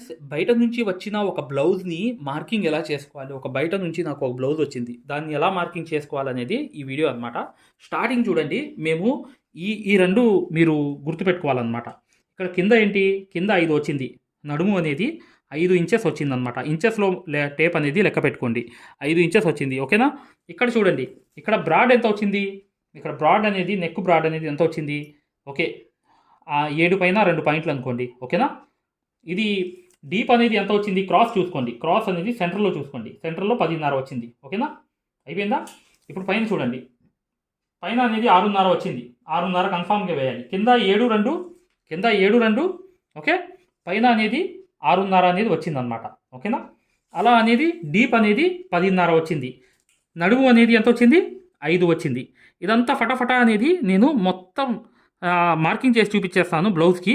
Friends బయట నుంచి వచ్చిన ఒక బ్లౌజ్ని మార్కింగ్ ఎలా చేసుకోవాలి? ఒక బయట నుంచి నాకు ఒక బ్లౌజ్ వచ్చింది. దాన్ని ఎలా మార్కింగ్ చేసుకోవాలనేది ఈ వీడియో అనమాట స్టార్టింగ్ చూడండి. మేము ఈ ఈ రెండు మీరు గుర్తుపెట్టుకోవాలన్నమాట. ఇక్కడ కింద ఏంటి? కింద ఐదు వచ్చింది. నడుము అనేది ఐదు ఇంచెస్ వచ్చిందనమాట ఇంచెస్లో లే టేప్ అనేది లెక్క పెట్టుకోండి. ఐదు ఇంచెస్ వచ్చింది. ఓకేనా? ఇక్కడ చూడండి. ఇక్కడ బ్రాడ్ ఎంత వచ్చింది? ఇక్కడ బ్రాడ్ అనేది నెక్ బ్రాడ్ అనేది ఎంత వచ్చింది? ఓకే. ఆ ఏడు పైన రెండు పాయింట్లు అనుకోండి. ఓకేనా? ఇది డీప్ అనేది ఎంత వచ్చింది? క్రాస్ చూసుకోండి. క్రాస్ అనేది సెంటర్లో చూసుకోండి. సెంటర్లో పదిన్నర వచ్చింది. ఓకేనా? అయిపోయిందా? ఇప్పుడు పైన చూడండి. పైన అనేది ఆరున్నర వచ్చింది. ఆరున్నర కన్ఫామ్గా వేయాలి. కింద ఏడు రెండు కింద ఏడు రెండు ఓకే? పైన అనేది ఆరున్నర అనేది వచ్చిందనమాట ఓకేనా? అలా అనేది డీప్ అనేది పదిన్నర వచ్చింది. నడుము అనేది ఎంత వచ్చింది? ఐదు వచ్చింది. ఇదంతా ఫటాఫటా అనేది నేను మొత్తం మార్కింగ్ చేసి చూపించేస్తాను బ్లౌజ్కి.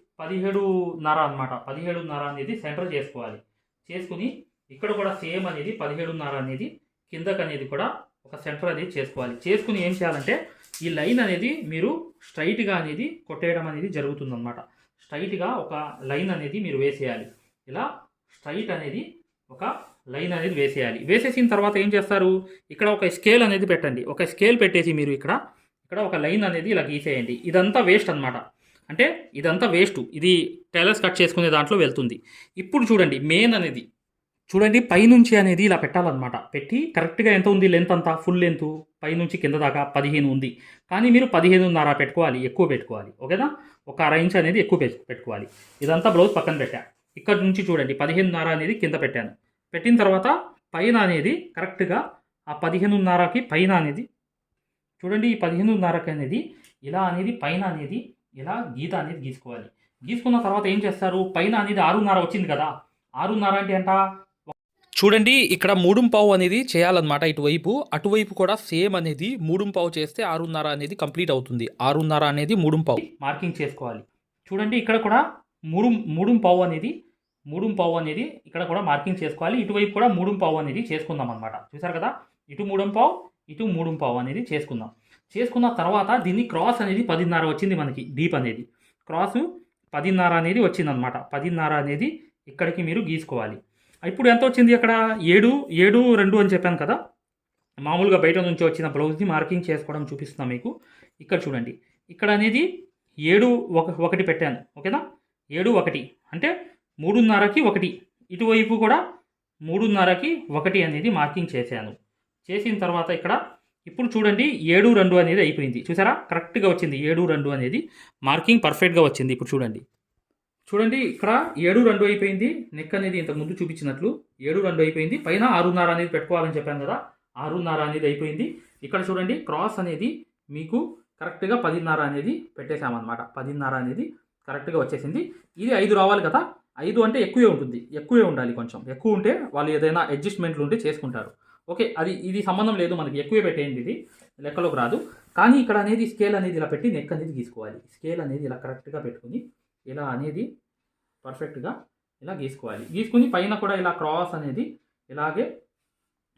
పదిహేడున్నర అనమాట పదిహేడున్నర అనేది సెంటర్ చేసుకోవాలి. చేసుకుని ఇక్కడ కూడా సేమ్ అనేది పదిహేడున్నర అనేది కిందకు అనేది కూడా ఒక సెంటర్ అనేది చేసుకోవాలి. చేసుకుని ఏం చేయాలంటే ఈ లైన్ అనేది మీరు స్ట్రైట్గా అనేది కొట్టేయడం అనేది జరుగుతుందన్నమాట. స్ట్రైట్గా ఒక లైన్ అనేది మీరు వేసేయాలి. ఇలా స్ట్రైట్ అనేది ఒక లైన్ అనేది వేసేయాలి. వేసేసిన తర్వాత ఏం చేస్తారు? ఇక్కడ ఒక స్కేల్ అనేది పెట్టండి. ఒక స్కేల్ పెట్టేసి మీరు ఇక్కడ ఇక్కడ ఒక లైన్ అనేది ఇలా గీసేయండి. ఇదంతా వేస్ట్ అన్నమాట. అంటే ఇదంతా వేస్ట్ ఇది టైలర్స్ కట్ చేసుకునే దాంట్లో వెళ్తుంది. ఇప్పుడు చూడండి మెయిన్ అనేది. చూడండి పైనుంచి అనేది ఇలా పెట్టాలన్నమాట. పెట్టి కరెక్ట్గా ఎంత ఉంది లెంత్ అంతా? ఫుల్ లెంత్ పైనుంచి కింద దాకా పదిహేను ఉంది. కానీ మీరు పదిహేనున్నర పెట్టుకోవాలి ఎక్కువ పెట్టుకోవాలి ఓకేనా? ఒక అర ఇంచ్ అనేది ఎక్కువ పెట్టుకోవాలి. ఇదంతా బ్లౌజ్ పక్కన పెట్టా. ఇక్కడ నుంచి చూడండి పదిహేనున్నర అనేది కింద పెట్టాను. పెట్టిన తర్వాత పైన అనేది కరెక్ట్గా ఆ పదిహేనున్నరకి పైన అనేది చూడండి ఈ పదిహేనున్నరకి అనేది ఇలా అనేది పైన అనేది ఇలా గీత అనేది గీసుకోవాలి. గీసుకున్న తర్వాత ఏం చేస్తారు? పైన అనేది ఆరున్నర వచ్చింది కదా. ఆరున్నర అంటే ఎంత? చూడండి ఇక్కడ మూడుం పావు అనేది చేయాలన్నమాట ఇటువైపు. అటువైపు కూడా సేమ్ అనేది మూడుం పావు చేస్తే ఆరున్నర అనేది కంప్లీట్ అవుతుంది. ఆరున్నర అనేది మూడుం పావు. మార్కింగ్ చేసుకోవాలి. చూడండి ఇక్కడ కూడా మూడు మూడు పావు అనేది మూడు పావు అనేది ఇక్కడ కూడా మార్కింగ్ చేసుకోవాలి. ఇటువైపు కూడా మూడు పావు అనేది చేసుకుందాం అనమాట చూసారు కదా? ఇటు మూడు పావు ఇటు మూడు పావు అనేది చేసుకుందాం. చేసుకున్న తర్వాత దీన్ని క్రాస్ అనేది పదిన్నర వచ్చింది మనకి డీప్ అనేది. క్రాస్ పదిన్నర అనేది వచ్చిందనమాట పదిన్నర అనేది ఇక్కడికి మీరు గీసుకోవాలి. ఇప్పుడు ఎంత వచ్చింది అక్కడ? ఏడు ఏడు రెండు అని చెప్పాను కదా? మామూలుగా బయట నుంచి వచ్చిన బ్లౌజ్ని మార్కింగ్ చేసుకోవడం చూపిస్తున్నా మీకు. ఇక్కడ చూడండి. ఇక్కడ అనేది ఏడు ఒక ఒకటి పెట్టాను. ఓకేనా? ఏడు ఒకటి. అంటే మూడున్నరకి ఒకటి. ఇటువైపు కూడా మూడున్నరకి ఒకటి అనేది మార్కింగ్ చేశాను. చేసిన తర్వాత ఇక్కడ ఇప్పుడు చూడండి ఏడు రెండు అనేది అయిపోయింది. చూసారా? కరెక్ట్గా వచ్చింది. ఏడు రెండు అనేది మార్కింగ్ పర్ఫెక్ట్గా వచ్చింది ఇప్పుడు చూడండి. చూడండి ఇక్కడ ఏడు రెండు అయిపోయింది. నెక్ అనేది ఇంతకు ముందు చూపించినట్లు ఏడు రెండు అయిపోయింది. పైన ఆరున్నర అనేది పెట్టుకోవాలని చెప్పాను కదా ఆరున్నర అనేది అయిపోయింది. ఇక్కడ చూడండి క్రాస్ అనేది మీకు కరెక్ట్గా పదిన్నర అనేది పెట్టేశామన్నమాట. పదిన్నర అనేది కరెక్ట్గా వచ్చేసింది. ఇది ఐదు రావాలి కదా ఐదు అంటే ఎక్కువే ఉంటుంది. ఎక్కువే ఉండాలి కొంచెం. ఎక్కువ ఉంటే వాళ్ళు ఏదైనా అడ్జస్ట్మెంట్లు ఉంటే చేసుకుంటారు. ఓకే అది ఇది సంబంధం లేదు మనకి ఎక్కువ పెట్టేయండి ఇది లెక్కలోకి రాదు. కానీ ఇక్కడ అనేది స్కేల్ అనేది ఇలా పెట్టి నెక్ అనేది గీసుకోవాలి. స్కేల్ అనేది ఇలా కరెక్ట్గా పెట్టుకుని ఇలా అనేది పర్ఫెక్ట్గా ఇలా గీసుకోవాలి. గీసుకుని పైన కూడా ఇలా క్రాస్ అనేది ఇలాగే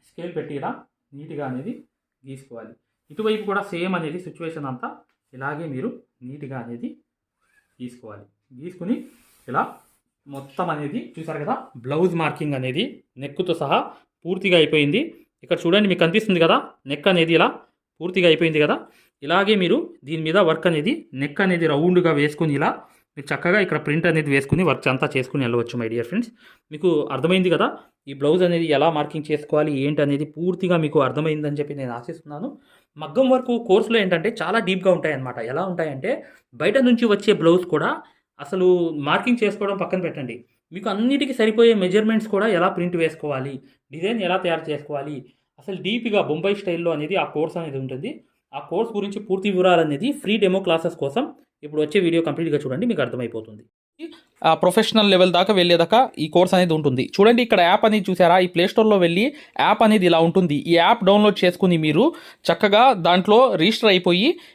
స్కేల్ పెట్టి ఇలా నీట్గా అనేది గీసుకోవాలి. ఇటువైపు కూడా సేమ్ అనేది సిచ్యువేషన్ అంతా ఇలాగే మీరు నీట్గా అనేది గీసుకోవాలి. గీసుకుని ఇలా మొత్తం అనేది చూసారు కదా బ్లౌజ్ మార్కింగ్ అనేది నెక్కుతో సహా పూర్తిగా అయిపోయింది. ఇక్కడ చూడండి మీకు కనిపిస్తుంది కదా? నెక్ అనేది ఇలా పూర్తిగా అయిపోయింది కదా? ఇలాగే మీరు దీని మీద వర్క్ అనేది నెక్ అనేది రౌండ్గా వేసుకుని ఇలా మీరు చక్కగా ఇక్కడ ప్రింట్ అనేది వేసుకుని వర్క్ అంతా చేసుకుని వెళ్ళవచ్చు మై డియర్ ఫ్రెండ్స్. మీకు అర్థమైంది కదా? ఈ బ్లౌజ్ అనేది ఎలా మార్కింగ్ చేసుకోవాలి ఏంటి అనేది పూర్తిగా మీకు అర్థమైందని చెప్పి నేను ఆశిస్తున్నాను. మగ్గం వరకు కోర్సులో ఏంటంటే చాలా డీప్గా ఉంటాయన్నమాట. ఎలా ఉంటాయంటే బయట నుంచి వచ్చే బ్లౌజ్ కూడా అసలు మార్కింగ్ చేసుకోవడం పక్కన పెట్టండి. మీకు అన్నిటికీ సరిపోయే మెజర్మెంట్స్ కూడా ఎలా ప్రింట్ వేసుకోవాలి? డిజైన్ ఎలా తయారు చేసుకోవాలి? అసలు డీప్గా బొంబాయి స్టైల్లో అనేది ఆ కోర్స్ అనేది ఉంటుంది. ఆ కోర్స్ గురించి పూర్తి వివరాలు అనేది ఫ్రీ డెమో క్లాసెస్ కోసం ఇప్పుడు వచ్చే వీడియో కంప్లీట్గా చూడండి మీకు అర్థమైపోతుంది. ఆ ప్రొఫెషనల్ లెవెల్ దాకా వెళ్ళేదాకా ఈ కోర్స్ అనేది ఉంటుంది. చూడండి ఇక్కడ యాప్ అనేది చూసారా? ఈ ప్లేస్టోర్లో వెళ్ళి యాప్ అనేది ఇలా ఉంటుంది. ఈ యాప్ డౌన్లోడ్ చేసుకుని మీరు చక్కగా దాంట్లో రిజిస్టర్ అయిపోయి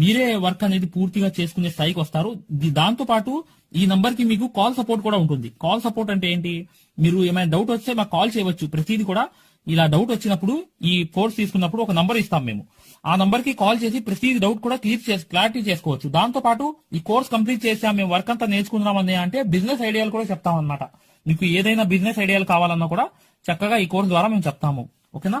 మీరే వర్క్ అనేది పూర్తిగా చేసుకునే స్థాయికి వస్తారు. దాంతో పాటు ఈ నంబర్కి మీకు కాల్ సపోర్ట్ కూడా ఉంటుంది. కాల్ సపోర్ట్ అంటే ఏంటి? మీరు ఏమైనా డౌట్ వస్తే మాకు కాల్ చేయవచ్చు. ప్రతిదీ కూడా ఇలా డౌట్ వచ్చినప్పుడు ఈ కోర్స్ తీసుకున్నప్పుడు ఒక నంబర్ ఇస్తాం మేము. ఆ నంబర్కి కాల్ చేసి ప్రతి డౌట్ కూడా క్లియర్ చేసి క్లారిటీ చేసుకోవచ్చు. దాంతో పాటు ఈ కోర్స్ కంప్లీట్ చేసాం మేము వర్క్ అంతా నేర్చుకుందాం అని అంటే బిజినెస్ ఐడియాలు కూడా చెప్తాం అనమాట మీకు ఏదైనా బిజినెస్ ఐడియాలు కావాలన్నా కూడా చక్కగా ఈ కోర్స్ ద్వారా మేము చెప్తాము. ఓకేనా?